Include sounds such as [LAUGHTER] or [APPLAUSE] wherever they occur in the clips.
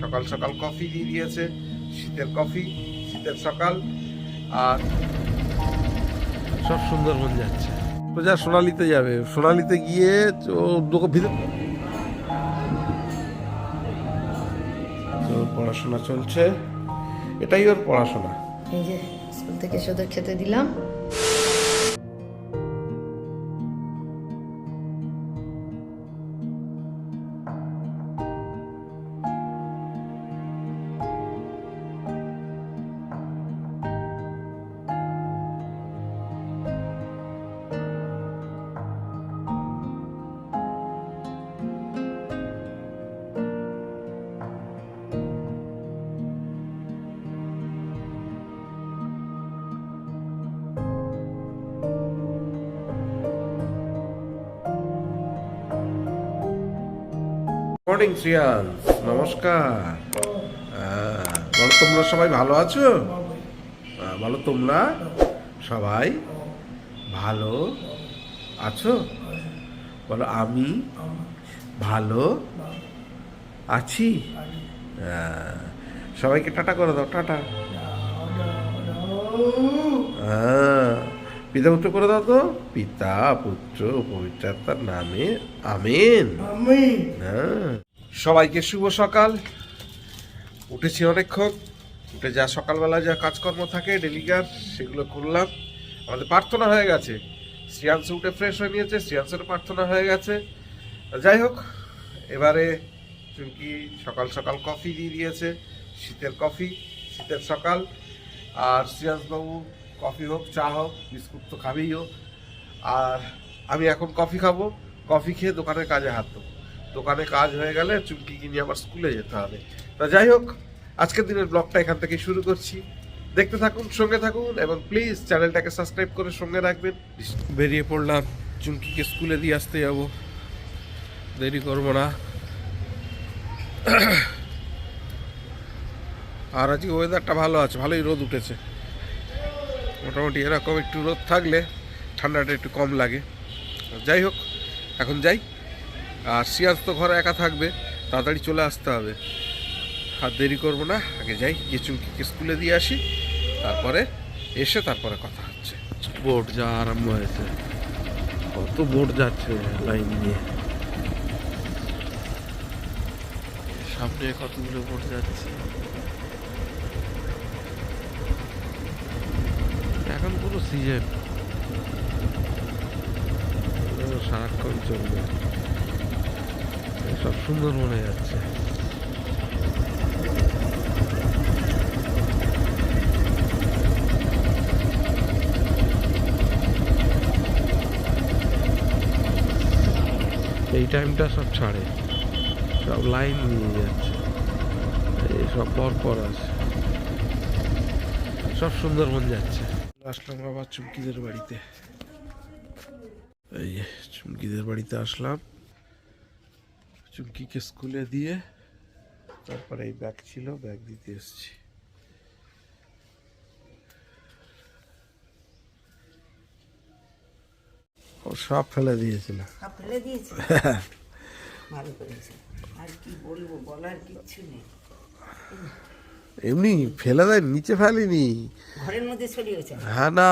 সকাল সকাল কফি দিয়ে দিয়েছে, শীতের কফি, শীতের সকাল, আর সব সুন্দরবন যাচ্ছে। সোজা সোনালিতে যাবে। সোনালিতে গিয়ে পড়াশোনা চলছে। এটাই ওর পড়াশোনা। যে, স্কুল থেকে এসে খেতে দিলাম। মর্নিং শ্রিয়ান নমস্কার। বলো তোমরা সবাই ভালো আছো? বলো তোমরা সবাই ভালো আছো? বলো আমি ভালো আছি। সবাইকে টাটা করে দাও টাটা। পিতা পুত্র করে দাও তো। পিতা পুত্র পবিত্রাত্মার নামে আমেন। হ্যাঁ। সবাইকে শুভ সকাল। উঠেছি অনেকক্ষণ। উঠে যা সকালবেলা যা কাজকর্ম থাকে ডেলিকার সেগুলো করলাম। আমাদের প্রার্থনা হয়ে গেছে। শ্রিয়াংশ উঠে ফ্রেশ হয়ে নিয়েছে, শ্রিয়াংশের প্রার্থনা হয়ে গেছে। যাই হোক, এবারে চুমকি সকাল সকাল কফি দিয়ে দিয়েছে, শীতের কফি শীতের সকাল। আর শ্রিয়াংশবাবু কফি হোক, চা হোক, বিস্কুট তো খাবেই হোক। আর আমি এখন কফি খাব। কফি খেয়ে দোকানের কাজে হাত দেবো। দোকানে কাজ হয়ে গেলে চুমকি কিনে আবার স্কুলে যেতে হবে। তা যাই হোক, আজকের দিনের ব্লগটা এখান থেকে শুরু করছি। দেখতে থাকুন, সঙ্গে থাকুন এবং প্লিজ চ্যানেলটাকে সাবস্ক্রাইব করে সঙ্গে রাখবেন। বেরিয়ে পড়লাম, চুমকিকে স্কুলে দিয়ে আসতে যাব। দেরি করব না। আর আজকে ওয়েদারটা ভালো আছে, ভালোই রোদ উঠেছে। মোটামুটি এরকম একটু রোদ থাকলে ঠান্ডাটা একটু কম লাগে। যাই হোক, এখন যাই। আর সিয়াজ তো ঘরে একা থাকবে, তাড়াতাড়ি চলে আসতে হবে। আর দেরি করব না, আগে যাই, গিয়ে স্কুলে দিয়ে আসি, তারপরে এসে তারপরে কথা হচ্ছে। বোট যা আরম্ভ হয়েছে, কত বোট যাচ্ছে লাইন নিয়ে। সামনে কতগুলো বোট যাচ্ছে। এখন পুরো সিজন সারাক্ষণ চলবে। সব সুন্দর মনে যাচ্ছে এই টাইমটা সব ছাড়ে। সব লাইন নিয়ে যাচ্ছে। সব পর পর আছে। সব সুন্দরবন যাচ্ছে। আসলাম আবার চুমকিদের বাড়িতে। এই চুমকিদের বাড়িতে আসলাম। চুমকিকে স্কুলে দিয়ে তারপরে এই ব্যাগ ছিল ব্যাগ দিতে এসেছি। ও সব ফেলে দিয়েছিল। ফেলে দিয়েছে? [LAUGHS] ভালো করেছে। আর কি বলব বলার কিচ্ছু নেই। এমনি ফেলে দেয় নিচে ফেলেনি। ঘরের মধ্যে ছড়িয়েছে হ্যাঁ না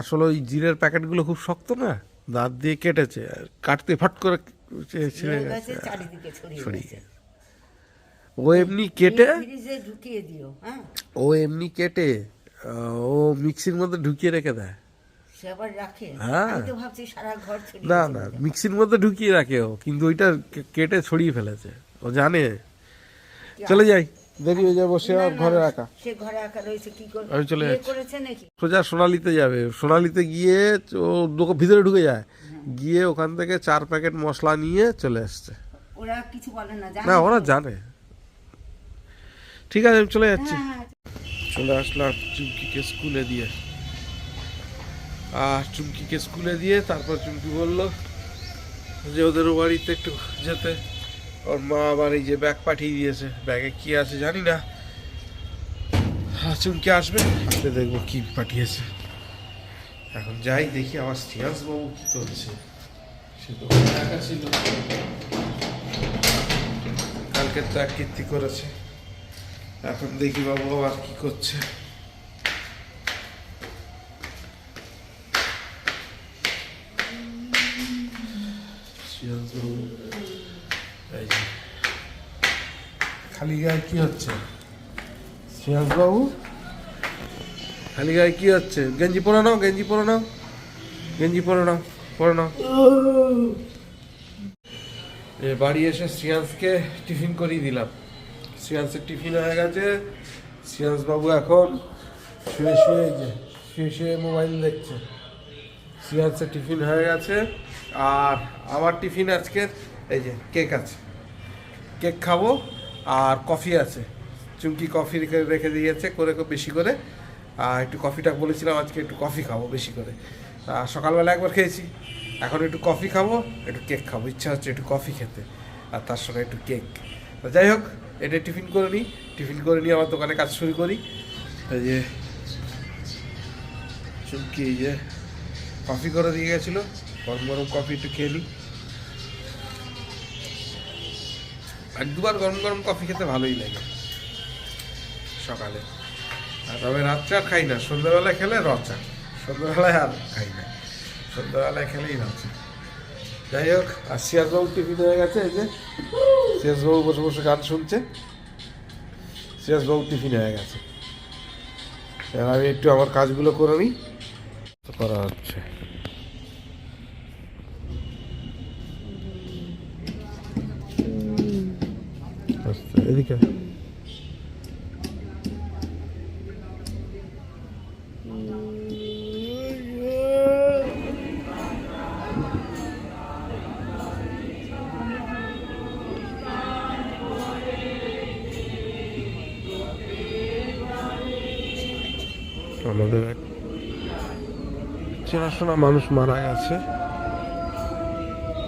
আসলে ওই জিরের প্যাকেটগুলো খুব শক্ত না দাঁত দিয়ে কেটেছে কাটতে ফাট করে ছিঁড়ে গেছে। গেছে চারিদিকে ছড়িয়ে ছড়িয়ে গেছে। ও এমনি কেটে ফ্রিজে ঢুকিয়ে দিও হ্যাঁ। ও এমনি কেটে ও মিক্সির মধ্যে ঢুকিয়ে রেখে দেয়। সে আবার রাখে? হ্যাঁ। আমি তো ভাবছি সারা ঘর ছড়িয়ে না না মিক্সির মধ্যে ঢুকিয়ে রাখে ও কিন্তু ওইটা কেটে ছড়িয়ে ফেলেছে। ও জানে। চলে যাই। দেরি হয়ে যাব সে আর ঘরে রাখা। সে ঘরে একা রয়েছে কি করবে? আমি চলে যাচ্ছি। সোজা সোনালিতে যাবে। সোনালিতে গিয়ে ও ভিতরে ঢুকে যায়। গিয়ে ওখান থেকে চার প্যাকেট মশলা নিয়ে চলে আসছে ওরা কিছু বলে না জানে? না ওরা জানে। ঠিক আছে আমি চলে যাচ্ছি। হ্যাঁ, হ্যাঁ, চলে আসলাম চুমকিকে স্কুলে দিয়ে। আর চুমকিকে স্কুলে দিয়ে তারপর চুমকি বলল যে ওদের বাড়িতে একটু যেতে। ওর মা আবার এই যে ব্যাগ পাঠিয়ে দিয়েছে। ব্যাগে কি আছে জানি না। আর চুমকি আসবে দেখব কি পাঠিয়েছে। এখন যাই দেখি আমার শ্রিয়াস বাবু কি করছে। সে তো একা ছিল। কালকে তো এক কীর্তি করেছে। এখন দেখি বাবু আবার কি করছে। খালি গায়ে কি হচ্ছে? সিরাজ বাবু খালি গায়ে কি হচ্ছে? গেঞ্জি পরে নাও, গেঞ্জি পরে নাও। গেঞ্জি পরে নাও পরে নাও। বাড়ি এসে শ্রিয়াংশকে টিফিন করিয়ে দিলাম। শ্রিয়াংশের টিফিন হয়ে গেছে। বাবু এখন শুয়ে শুয়ে শুয়ে শুয়ে মোবাইল দেখছে। শ্রিয়াংশের টিফিন হয়ে গেছে। আর আমার টিফিন আজকে এই যে কেক আছে। কেক খাব আর কফি আছে। চুমকি কফি রেখে দিয়েছে, করে বেশি করে। একটু কফিটা বলেছিলাম, আজকে একটু কফি খাব বেশি করে। সকালবেলা একবার খেয়েছি, এখন একটু কফি খাব, একটু কেক খাব। ইচ্ছা হচ্ছে একটু কফি খেতে, আর তার সঙ্গে একটু কেক। যাই হোক, এটা টিফিন করে নিই, টিফিন করে নিয়ে আমার দোকানে কাজ শুরু করি। এই যে, চুমকি এই যে, কফি করে দিয়ে গেছিল, গরম গরম কফি একটু খেয়ে নিই। এক দুবার গরম গরম কফি খেতে ভালোই লাগে সকালে। তবে রাত্রে খাই না, সন্ধ্যাবেলায় খেলে রচা, সন্ধ্যাবেলায় আর খাই না, সন্ধ্যাবেলায় খেলেই রচা। যাই হোক, আর সিয়াজবাবু টিফিন হয়ে গেছে, এই যে সিয়াজবাবু বসে বসে গান শুনছে সিয়াজবাবু টিফিন হয়ে গেছে। এবার আমি একটু আমার কাজগুলো করে নিই করা হচ্ছে। এদিকে চেনাশোনা মানুষ মারা গেছে।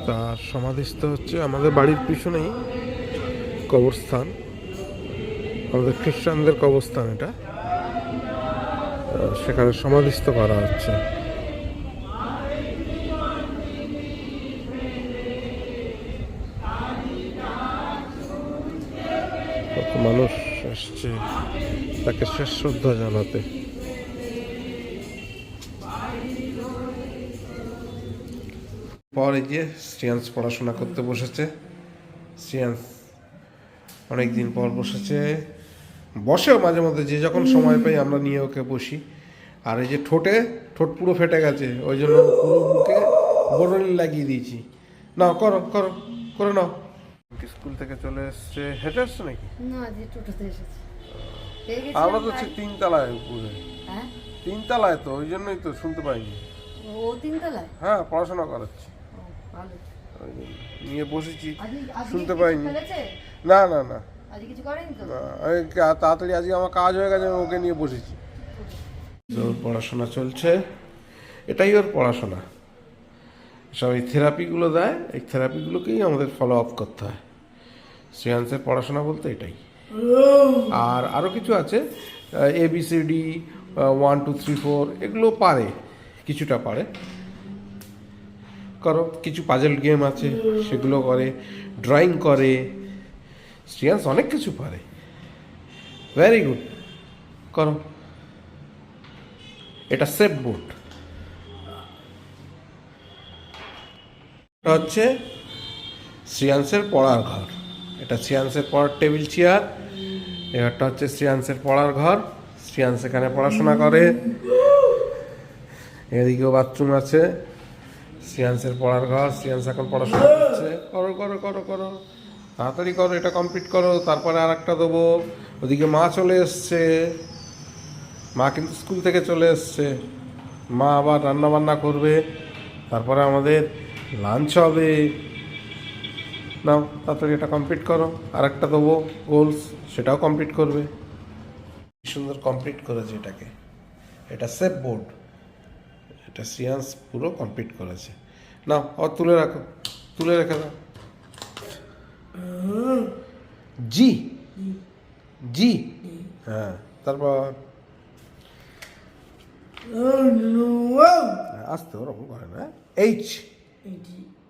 তার সমাধিস্থ হচ্ছে আমাদের বাড়ির পিছনেই কবরস্থান। আমাদের খ্রিস্টানদের কবরস্থান এটা। সেখানে সমাধিস্থ করা হচ্ছে। মানুষ এসছে, তাকে শেষ শ্রদ্ধা জানাতে। পরে গিয়ে শ্রিয়াংশ পড়াশোনা করতে বসেছে। শ্রিয়াংশ অনেক দিন পর বসেছে। বসেও মাঝে মধ্যে যে যখন সময় পাই আমরা নিয়ে ওকে বসি। আর এই যে ঠোঁটে ঠোঁট পুরো ফেটে গেছে ওই জন্য পুরো মুখে বরণি লাগিয়ে দিয়েছি। নাও করো করো করে নাও। স্কুল থেকে চলে এসছে? হেঁটে আসছে নাকি? না যে টোটোতে এসেছি। আমরা তো হচ্ছে তিনতলায় উপরে। হ্যাঁ? তিনতলায় তো ওই জন্যই তো শুনতে পাইনি। ও তিনতলায়? হ্যাঁ পড়াশোনা করাচ্ছি। নিয়ে বসেছি শুনতে পাইনি। না না না। আজকে কিছু করেনি তো? না, এই কা- তাড়াতাড়ি আজকে আমার কাজ হয়ে গেছে আমি ওকে নিয়ে বসেছি। ওর পড়াশোনা চলছে। এটাই ওর পড়াশোনা। সব এই থেরাপিগুলো দেয় এই থেরাপিগুলোকেই আমাদের ফলো আপ করতে হয়। শ্রেয়াংসের পড়াশোনা বলতে এটাই। আর আরও কিছু আছে A B C D one two three four এগুলো পারে কিছুটা পারে। করো, কিছু পাজেল গেম আছে, সেগুলো করে ড্রয়িং করে শ্রেয়াংস অনেক কিছু পারে। ভেরি গুড করো। এটা সেফ বুট হচ্ছে শ্রিয়াংসের পড়ার ঘর। এটা শ্রিয়াংসের পড়ার টেবিল চেয়ার এবারটা হচ্ছে শ্রিয়াংসের পড়ার ঘর। শ্রিয়াংস এখানে পড়াশোনা করে। এদিকেও বাথরুম আছে। শ্রিয়াংসের পড়ার ঘর শ্রিয়াংস এখন পড়াশোনা করছে। করো করো করো করো। তাড়াতাড়ি করো, এটা কমপ্লিট করো, তারপরে আর একটা দেবো। ওদিকে মা চলে এসছে। মা কিন্তু স্কুল থেকে চলে এসছে। মা আবার রান্না বান্না করবে। তারপরে আমাদের লাঞ্চ হবে। নাও, তাড়াতাড়ি এটা কমপ্লিট করো। আর একটা দেবো গোলস সেটাও কমপ্লিট করবে। সুন্দর কমপ্লিট করেছে এটাকে। এটা সেফ বোর্ড এটা সিয়ান্স পুরো কমপ্লিট করেছে। নাও আর তুলে রাখো তুলে রেখে দাও। জি জি হ্যাঁ তারপর? আসতে ওরকম করে না এইচ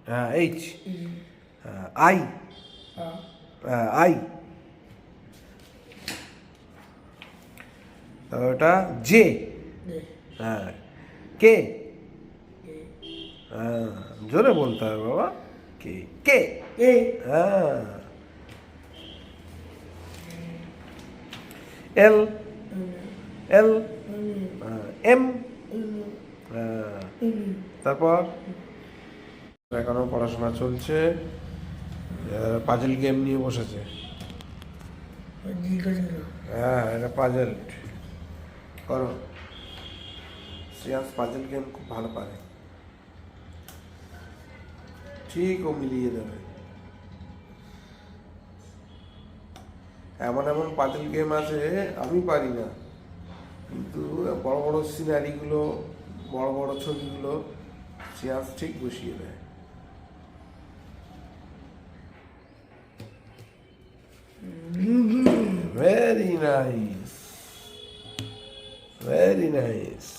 হ্যাঁ এইচ আই আই তারপর ওটা জে হ্যাঁ। কে? হ্যাঁ জোরে বলতে হবে বাবা। কে? কে? হ্যাঁ এল। এল। এম। হ্যাঁ তারপর? এখনও পড়াশোনা চলছে। পাজেল গেম নিয়ে বসেছে। হ্যাঁ এটা পাজেল। করো। শ্রেয়াস পাজেল গেম খুব ভালো পারে। ঠিক ও মিলিয়ে দেবে। এমন এমন পাজেল গেম আছে আমি পারি না। কিন্তু বড় বড় সিনারিগুলো বড় বড় ছবিগুলো শ্রেয়াস ঠিক বসিয়ে দেয়। Very nice. Very nice.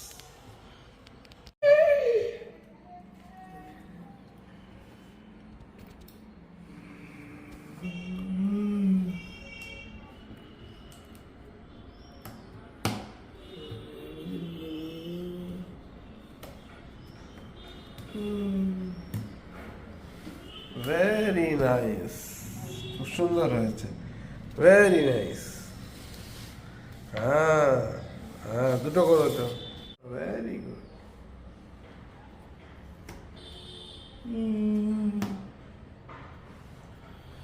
Very nice খুব সুন্দর হয়েছে। ভেরি নাইস হ্যাঁ হ্যাঁ দুটো করো তো very good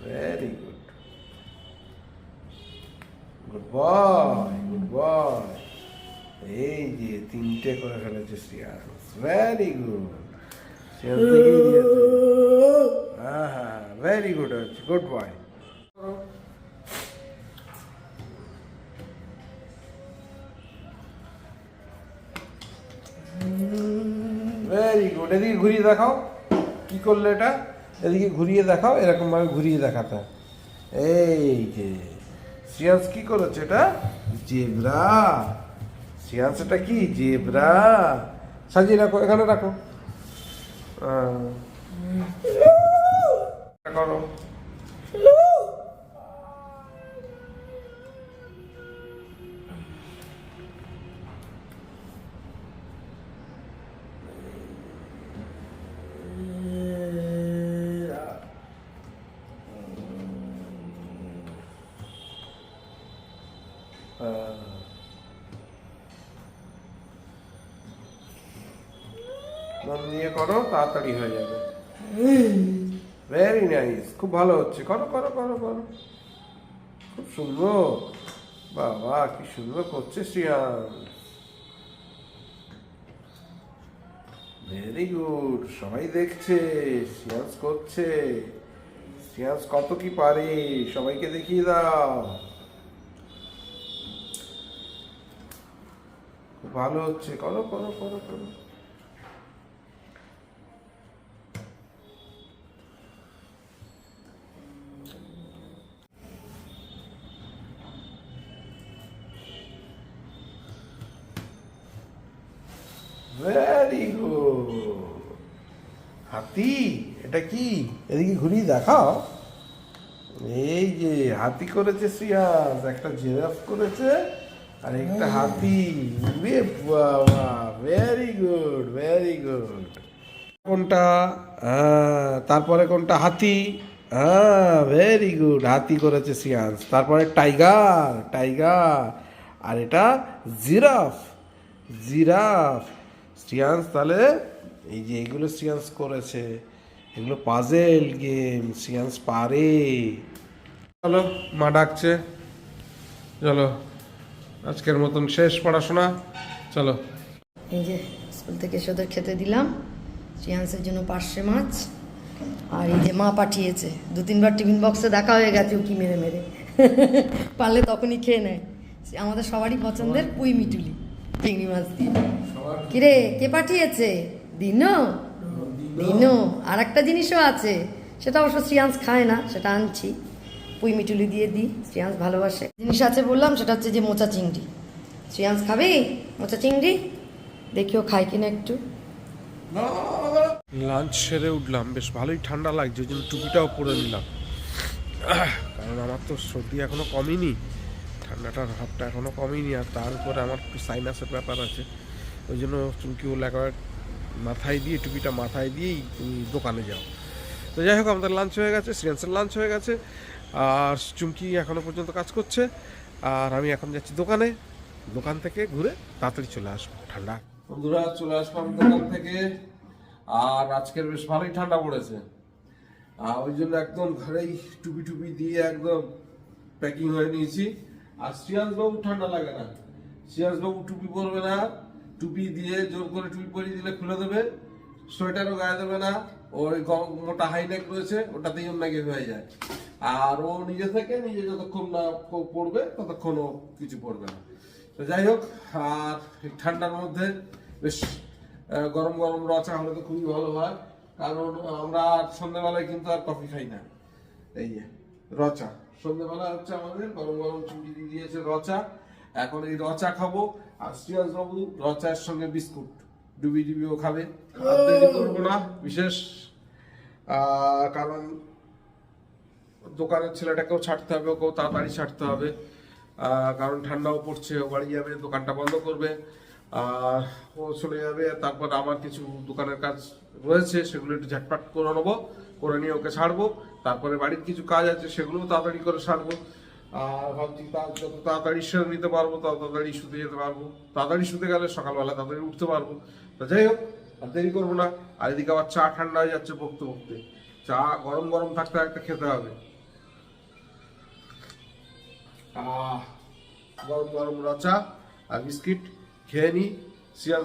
very good good boy good boy এই যে তিনটে করে ফেলেছে শ্রিয়াংশ ভেরি গুড হ্যাঁ হ্যাঁ ভেরি গুড হচ্ছে গুড বয় ভেরি গুড এদিকে ঘুরিয়ে দেখাও। কি করলে এটা? এদিকে ঘুরিয়ে দেখাও। এরকম ভাবে ঘুরিয়ে দেখাতে। এই যে শ্রিয়াংশ কি করেছে এটা? জেব্রা। শ্রিয়াংশ এটা কি? জেব্রা। সাজিয়ে রাখো, এখানে রাখো। মন দিয়ে করো তাড়াতাড়ি হয়ে যাবে। ভেরি নাইস খুব ভালো হচ্ছে। করো করো করো করো। খুব সুন্দর। বাবা কি সুন্দর করছে শ্রিয়ান। ভেরি গুড সবাই দেখছে শ্রিয়াংশ করছে। শ্রিয়াংশ কত কি পারে সবাইকে দেখিয়ে দাও। খুব ভালো হচ্ছে। করো করো করো করো। এদিকে ঘুরিয়ে দেখাও। এই যে হাতি করেছে শ্রিয়াস একটা জিরাফ করেছে আর একটা হাতি। রে বাবা ভেরি গুড ভেরি গুড কোনটা? হ্যাঁ তারপরে কোনটা? হাতি। হ্যাঁ ভেরি গুড হাতি করেছে সিয়ান্স তারপরে টাইগার টাইগার। আর এটা জিরাফ জিরাফ। সিয়ান্স তাহলে এই যে এগুলো সিয়ান্স করেছে। এগুলো পাজেল গেম সিয়ান্স পারে। চলো মা ডাকছে। চলো আজকের মতন শেষ পড়াশোনা। চলো। এই যে স্কুল থেকে এসে ওদের খেতে দিলাম। শ্রিয়াংসের জন্য পার্শে মাছ। আর এই যে মা পাঠিয়েছে। দু তিনবার টিফিন বক্সে দেখা হয়ে গেছে ও কি মেরে মেরে। [LAUGHS] পারলে তখনই খেয়ে নেয়। আমাদের সবারই পছন্দের পুঁই মিটুলি। চিংড়ি মাছ দিয়ে। কিরে কে পাঠিয়েছে? দিনো? দিনো আর একটা জিনিসও আছে সেটা অবশ্য শ্রিয়াংস খায় না সেটা আনছি। পুঁই মিটুলি দিয়ে দিই শ্রিয়াংস ভালোবাসে। জিনিস আছে বললাম সেটা হচ্ছে যে মোচা চিংড়ি। শ্রিয়াংস খাবি? মোচা চিংড়ি? দেখিও খাই কিনা একটু। লাঞ্চ সেরে উঠলাম বেশ ভালোই ঠান্ডা লাগছে ওই জন্য টুপিটাও পরে নিলাম। কারণ আমার তো সর্দি এখনও কমেনি ঠান্ডাটার ভাবটা এখনও কমেনি আর তার উপরে আমার একটু সাইনাসের ব্যাপার আছে। ওই জন্য চুমকি বলে একবার মাথায় দিয়ে, টুপিটা মাথায় দিয়েই তুমি দোকানে যাও। তো যাই হোক, আমাদের লাঞ্চ হয়ে গেছে শ্রিয়ান্সের লাঞ্চ হয়ে গেছে। আর চুমকি এখনও পর্যন্ত কাজ করছে। আর আমি এখন যাচ্ছি দোকানে। দোকান থেকে ঘুরে তাড়াতাড়ি চলে আসব। ঠান্ডা। বন্ধুরা, চলে আসলাম দোকান থেকে। আর আজকের বেশ ভালোই ঠান্ডা পড়েছে। আর ওই জন্য একদম ঘরেই টুপি টুপি দিয়ে একদম প্যাকিং হয়ে নিয়েছি। আর শ্রিয়াংশ বাবু ঠান্ডা লাগে না। শ্রিয়াংশ বাবু টুপি পরবে না। টুপি দিয়ে জোর করে টুপি পরিয়ে দিলে খুলে দেবে। সোয়েটারও গায়ে দেবে না। ওই মোটা হাইনেক রয়েছে, ওটাতেই ওর নাকি হয়ে যায়। আর ও নিজে থেকে নিজে যতক্ষণ না পড়বে ততক্ষণ ও কিছু পড়বে না। তো যাই হোক, আর ঠান্ডার মধ্যে বেশ গরম গরম রচা হলে তো খুবই ভালো হয়। কারণ আমরা সন্ধ্যেবেলায় কিন্তু আর কফি খাই না। এই রচা সন্ধ্যেবেলা হচ্ছে আমাদের গরম গরম দিয়ে দিয়েছে রচা এখন এই রচা খাব। আর শ্রীয়াস বাবু রচার সঙ্গে বিস্কুট। ডুবি ডুবিও খাবে। আর দেরি করব না বিশেষ কারণ দোকানের ছেলেটাকেও ছাড়তে হবে ওকেও তাড়াতাড়ি ছাড়তে হবে। কারণ ঠান্ডাও পড়ছে ও বাড়ি যাবে দোকানটা বন্ধ করবে। ও চলে যাবে তারপর আমার কিছু দোকানের কাজ রয়েছে সেগুলো একটু ঝটপট করে নেব করে নিয়ে ওকে ছাড়বো। তারপরে বাড়ির কিছু কাজ আছে সেগুলোও তাড়াতাড়ি করে সারবো ভাবছি তা- যত তাড়াতাড়ি সেরে নিতে পারব, তত তাড়াতাড়ি শুতে যেতে পারব। তাড়াতাড়ি শুতে গেলে সকালবেলা তাড়াতাড়ি উঠতে পারব। তো যাই হোক, আর দেরি করব না। আর এদিকে আবার চা ঠান্ডা হয়ে যাচ্ছে বকতে বকতে। চা গরম গরম থাকতে থাকতে খেতে হবে। গরম গরম রচা আর বিস্কিট খেয়ে নিই সিয়াজ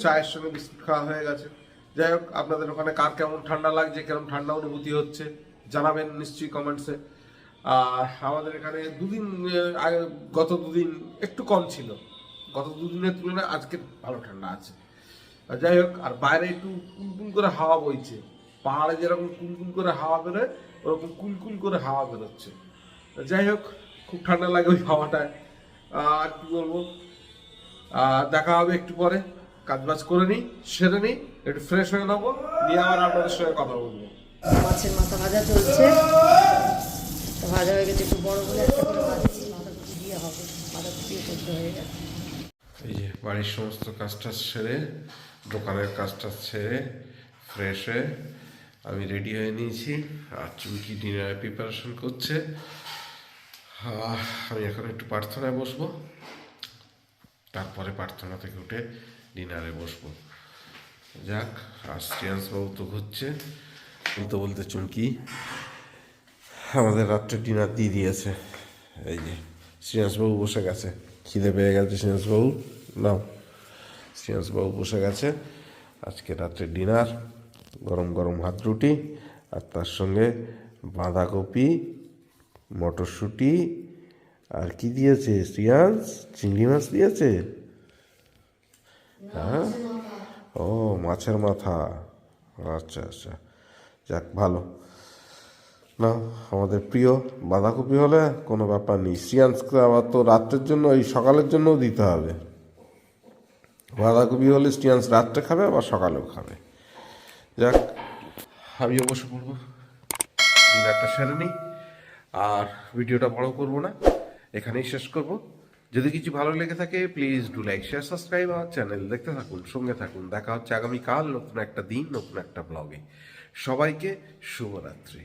চায়ের সঙ্গে বিস্কুট খাওয়া হয়ে গেছে। যাই হোক, আপনাদের ওখানে কার কেমন ঠান্ডা লাগছে কেমন ঠান্ডা অনুভূতি হচ্ছে, জানাবেন নিশ্চয়ই কমেন্টসে আমাদের এখানে দুদিন গত দুদিন একটু কম ছিল। গত দুদিনের তুলনায় আজকে ভালো ঠান্ডা আছে। যাই হোক, আর বাইরে একটু কুলকুল করে হাওয়া বইছে। পাহাড়ে যেরকম কুলকুল করে হাওয়া বেরোয়, ওরকম কুলকুল করে হাওয়া বেরোচ্ছে। যাই হোক, খুব ঠান্ডা লাগে ওই হাওয়াটায়। আর কি বলব? দেখা হবে একটু পরে। কাজ বাজ করে নিই, সেরে নিই, একটু ফ্রেশ হয়ে নেব, নিয়ে আবার আপনাদের সঙ্গে কথা বলব। মাছের মাথা ভাজা চলছে। ভাজা হয়ে গেছে, একটু বড় বলে এই যে বাড়ির সমস্ত কাজটা সেরে, দোকানের কাজটা সেরে ফ্রেশ হয়ে আমি রেডি হয়ে নিয়েছি, আর চুমকি ডিনারের প্রিপারেশন করছে। আমি এখন একটু প্রার্থনায় বসবো। তারপরে প্রার্থনা থেকে উঠে ডিনারে বসবো। যাক, আর শ্রেয়াংশবাবু তো ঘুরছে। বলতে বলতে চুমকি। আমাদের রাত্রে ডিনার দিয়ে দিয়েছে। এই যে শ্রেয়াংশবাবু বসে গেছে। খিদে পেয়ে গেছে শ্রেয়াংশবাবু নাও শ্রেয়াংশবাবু বসে গেছে। আজকে রাত্রে ডিনার গরম গরম ভাত রুটি আর তার সঙ্গে বাঁধাকপি মটরশুঁটি আর কি দিয়েছে শ্রিয়াংশ চিংড়ি মাছ দিয়েছে? হ্যাঁ? ও মাছের মাথা। আচ্ছা আচ্ছা। যাক ভালো। না, আমাদের প্রিয় বাঁধাকপি হলে কোনো ব্যাপার নেই। সিয়ান্সকে আবার তো রাত্রের জন্য, এই সকালের জন্যও দিতে হবে। বাঁধাকপি হলে স্টিয়ান্স রাত্রে খাবে, আবার সকালেও খাবে। যাক আমিও বসে পড়ব ডিনারটা সেরে নিই, আর ভিডিওটা বড় করব না, এখানেই শেষ করব। যদি কিছু ভালো লেগে থাকে please do like share subscribe আমার চ্যানেল দেখতে থাকুন, সঙ্গে থাকুন। দেখা হচ্ছে আগামীকাল নতুন একটা দিন, নতুন একটা ব্লগে সবাইকে শুভরাত্রি।